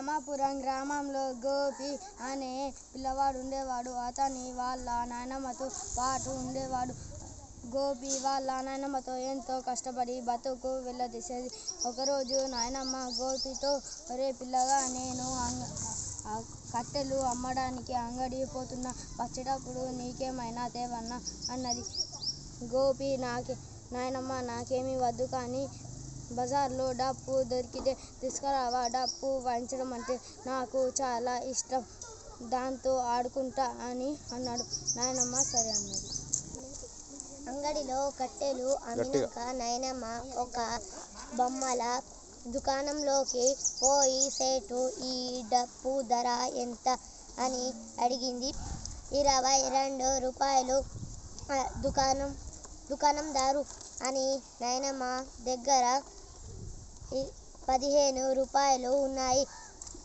రామాపురం గ్రామంలో గోపి అనే పిల్లవాడు ఉండేవాడు. అతని వాళ్ళ నాయనమ్మతో పాటు ఉండేవాడు. గోపి వాళ్ళ నాయనమ్మతో ఎంతో కష్టపడి బతుకు వెళ్ళదీసేది. ఒకరోజు నాయనమ్మ గోపితో ఒరే పిల్లగా నేను కట్టెలు అమ్మడానికి అంగడి పోతున్నా. వచ్చేటప్పుడు నీకేమైనా తేవన్నా? అన్నది. గోపి నాకే నాయనమ్మ నాకేమీ వద్దు కానీ బజార్లో డప్పు దొరికితే తీసుకురావా? డప్పు వాయించడం అంటే నాకు చాలా ఇష్టం. దాంతో ఆడుకుంటా అని అన్నాడు. నాయనమ్మ సరే అన్నది. అంగడిలో కట్టెలు అమ్మినాక నాయనమ్మ ఒక బొమ్మల దుకాణంలోకి పోయి సేటు ఈ డప్పు ధర ఎంత? అని అడిగింది. ఇరవై రెండు రూపాయలు దుకాణం దుకాణందారు అని నాయనమ్మ దగ్గర పదిహేను రూపాయలు ఉన్నాయి.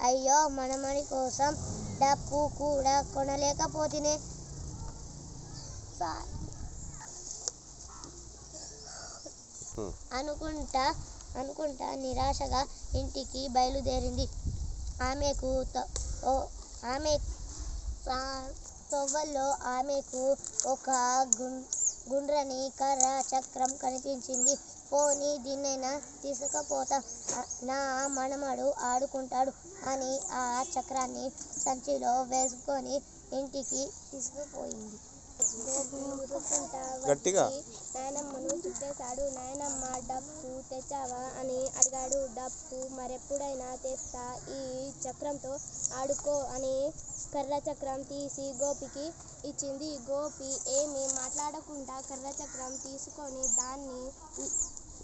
అయ్యో మనమని కోసం డప్పు కూడా కొనలేకపోతేనే. అనుకుంటా అనుకుంటా నిరాశగా ఇంటికి బయలుదేరింది. ఆమెకు ఆమె తొవ్వల్లో ఆమెకు ఒక గుం గుండ్రని కర్ర చక్రం కనిపించింది. పోనీ దీన్నైనా తీసుకపోతా. నా మనమడు ఆడుకుంటాడు అని ఆ చక్రాన్ని సంచిలో వేసుకొని ఇంటికి తీసుకుపోయింది. గట్టిగా. నాయనమ్మను చుట్టేశాడు నాయనమ్మ డప్పు తెచ్చావా? అని అడిగాడు. డప్పు మరెప్పుడైనా తెస్తా. ఈ చక్రంతో ఆడుకో అని కర్ర చక్రం తీసి గోపికి ఇచ్చింది. గోపి ఏమీ మాట్లాడకుండా కర్ర చక్రం తీసుకొని దాన్ని ఉ-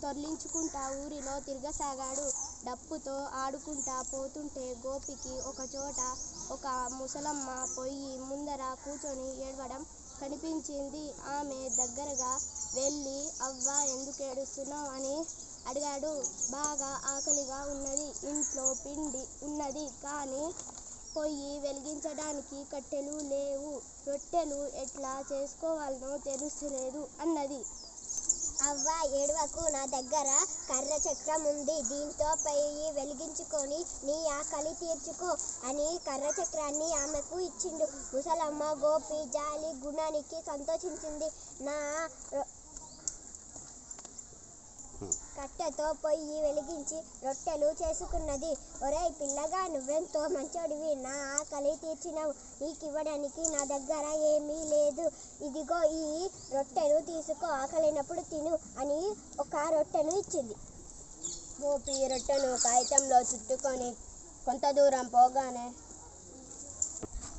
తొర్లించుకుంటా ఊరిలో తిరగసాగాడు. డప్పుతో ఆడుకుంటా పోతుంటే గోపికి ఒక చోట ఒక ముసలమ్మ పొయ్యి ముందర కూర్చొని ఏడవడం కనిపించింది. ఆమె దగ్గరగా వెళ్ళి అవ్వ ఎందుకు ఏడుస్తున్నావు? అని అడిగాడు. బాగా ఆకలిగా ఉన్నది. ఇంట్లో పిండి ఉన్నది. కానీ పొయ్యి వెలిగించడానికి కట్టెలు లేవు. రొట్టెలు ఎట్లా చేసుకోవాలనో తెలుస్తలేదు అన్నది. అవ్వ ఏడవకు నా దగ్గర కర్ర చక్రం ఉంది. దీంతో పొయ్యి వెలిగించుకొని నీ ఆకలి తీర్చుకో అని కర్ర చక్రాన్ని ఆమెకు ఇచ్చిండు. ముసలమ్మ గోపి జాలి గుణానికి సంతోషించింది. నా రొ- కట్టెతో పొయ్యి వెలిగించి రొట్టెలు చేసుకున్నది. ఒరేయ్ పిల్లగా నువ్వెంతో మంచోడివి? నా ఆకలి తీర్చినావు. నీకు ఇవ్వడానికి నా దగ్గర ఏమీ లేదు. ఇదిగో ఈ రొట్టెలు తీసుకో ఆకలినప్పుడు తిను అని ఒక రొట్టెను ఇచ్చింది. గోపి రొట్టెను కాగితంలో చుట్టుకొని కొంత దూరం పోగానే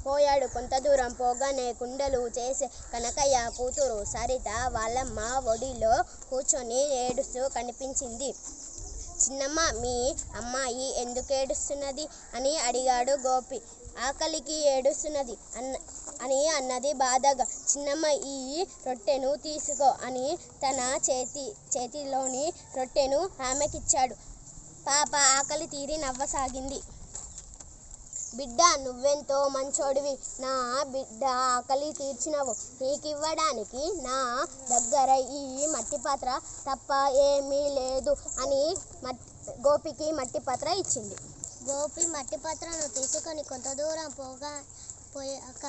పోయాడు. కొంత దూరం పోగానే కుండలు చేసే కనకయ్య కూతురు సరిత వాళ్ళమ్మ ఒడిలో కూర్చొని ఏడుస్తూ కనిపించింది. చిన్నమ్మ మీ అమ్మాయి ఎందుకు ఏడుస్తున్నది? అని అడిగాడు గోపి. ఆకలికి ఏడుస్తున్నది అన్న అని అన్నది బాధగా. చిన్నమ్మ ఈ రొట్టెను తీసుకో అని తన చేతి చేతిలోని రొట్టెను ఆమెకిచ్చాడు. పాప ఆకలి తీరి నవ్వసాగింది. బిడ్డ నువ్వెంతో మంచోడివి. నా బిడ్డ ఆకలి తీర్చినవు. నీకివ్వడానికి నా దగ్గర ఈ మట్టి పాత్ర తప్ప ఏమీ లేదు అని మట్ గోపికి మట్టి పాత్ర ఇచ్చింది. గోపి మట్టి పాత్రను తీసుకొని కొంత దూరం పోగా పోయాక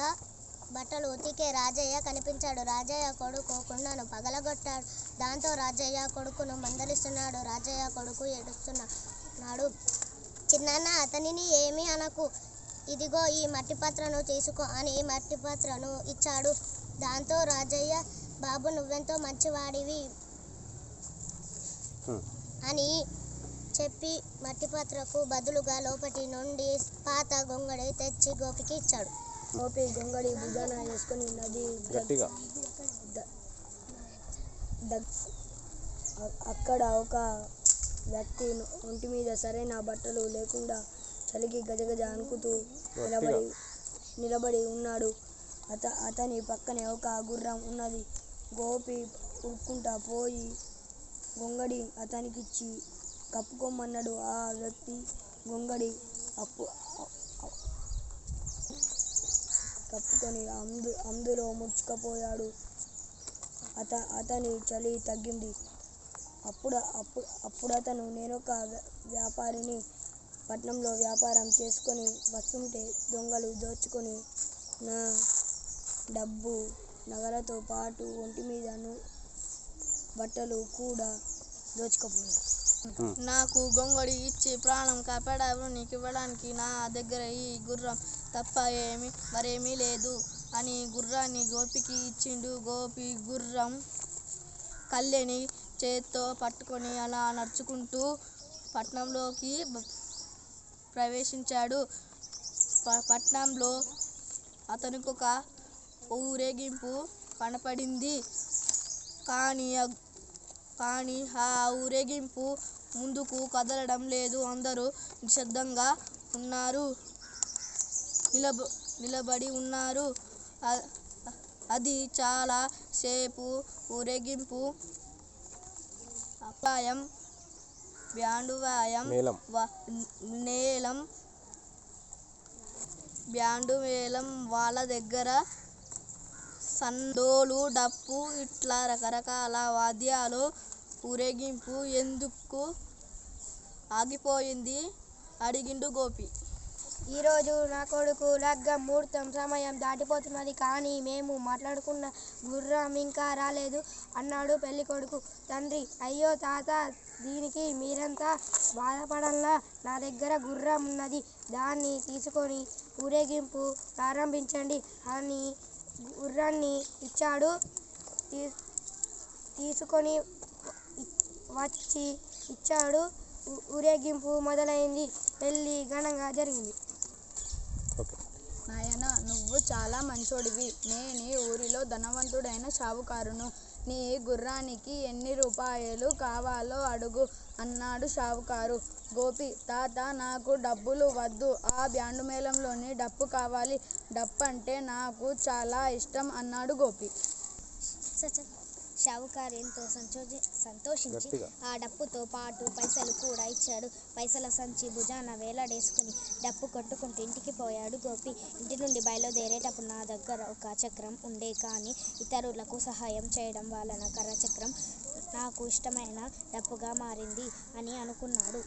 బట్టలు ఉతికే రాజయ్య కనిపించాడు. రాజయ్య కొడుకు కుండను పగలగొట్టాడు. దాంతో రాజయ్య కొడుకును మందలిస్తున్నాడు. రాజయ్య కొడుకు ఏడుస్తున్నాడు. చిన్నాన్న అతనిని ఏమీ అనకు. ఇదిగో ఈ మట్టి పాత్రను తీసుకో అని మట్టి పాత్రను ఇచ్చాడు. దాంతో రాజయ్య బాబు నువ్వెంతో మంచివాడివి. అని చెప్పి మట్టి పాత్రకు బదులుగా లోపటి నుండి పాత గొంగడి తెచ్చి గోపికి ఇచ్చాడు. గోపి గొంగడి భుజాన వేసుకొని నది గట్టిగా. అక్కడ ఒక వ్యక్తి ఒంటి మీద సరైన బట్టలు లేకుండా చలికి గజగజ అనుకుతూ నిలబడి నిలబడి ఉన్నాడు. అత అతని పక్కనే ఒక గుర్రం ఉన్నది. గోపి ఉరుక్కుంటా పోయి గొంగడి అతనికిచ్చి కప్పుకోమన్నాడు. ఆ వ్యక్తి గొంగడి అప్పు కప్పుకొని అందు అందులో ముడుచుకుపోయాడు. అత అతని చలి తగ్గింది. అప్పుడు అప్పుడు అప్పుడు అతను నేను ఒక వ్యాపారిని పట్నంలో వ్యాపారం చేసుకొని వస్తుంటే దొంగలు దోచుకొని నా డబ్బు నగలతో పాటు ఒంటి మీదను బట్టలు కూడా దోచుకుపోయారు నాకు గొంగడి ఇచ్చి ప్రాణం కాపాడావు నీకు ఇవ్వడానికి నా దగ్గర ఈ గుర్రం తప్ప ఏమి మరేమీ లేదు అని గుర్రాన్ని గోపికి ఇచ్చిండు. గోపి గుర్రం కళ్ళెని చేత్తో పట్టుకొని అలా నడుచుకుంటూ పట్నంలోకి ప్రవేశించాడు. ప- పట్నంలో అతనికి ఒక ఊరేగింపు కనపడింది. కానీ ఆ- కానీ ఆ ఊరేగింపు ముందుకు కదలడం లేదు. అందరూ నిశ్శబ్దంగా ఉన్నారు. నిలబ నిలబడి ఉన్నారు. అది చాలా సేపు ఊరేగింపు అపాయం బ్యాండువాయం నేలం. బ్యాండు మేళం వాళ్ళ దగ్గర సండోలు డప్పు ఇట్లా రకరకాల వాద్యాలు ఊరేగింపు ఎందుకు ఆగిపోయింది? అడిగిండు గోపి. ఈరోజు నా కొడుకు లగ్గం ముహూర్తం సమయం దాటిపోతున్నది కానీ మేము మాట్లాడుకున్న గుర్రం ఇంకా రాలేదు అన్నాడు పెళ్ళి కొడుకు తండ్రి అయ్యో తాత దీనికి మీరంతా బాధపడంలా నా దగ్గర గుర్రం ఉన్నది. దాన్ని తీసుకొని ఊరేగింపు ప్రారంభించండి అని గుర్రాన్ని ఇచ్చాడు. తీ- తీసుకొని వచ్చి ఇచ్చాడు. ఊరేగింపు మొదలైంది. పెళ్ళి ఘనంగా జరిగింది. ఓకే. నాయన నువ్వు చాలా మంచోడివి. నేను ఊరిలో ధనవంతుడైన షావుకారును. నీ గుర్రానికి ఎన్ని రూపాయలు కావాలో అడుగు అన్నాడు షావుకారు. గోపి తాత నాకు డబ్బులు వద్దు. ఆ బ్యాండు మేళంలోని డప్పు కావాలి. డప్పు అంటే నాకు చాలా ఇష్టం అన్నాడు గోపి. షావుకారు ఎంతో సంతోషి సంతోషించి. ఆ డప్పుతో పాటు పైసలు కూడా ఇచ్చాడు. పైసల సంచి భుజాన వేలాడేసుకుని డప్పు కొట్టుకుంటూ ఇంటికి పోయాడు గోపి. ఇంటి నుండి బయలుదేరేటప్పుడు నా దగ్గర ఒక చక్రం ఉండే కానీ ఇతరులకు సహాయం చేయడం వలన కర్ర చక్రం నాకు ఇష్టమైన డప్పుగా మారింది అని అనుకున్నాడు.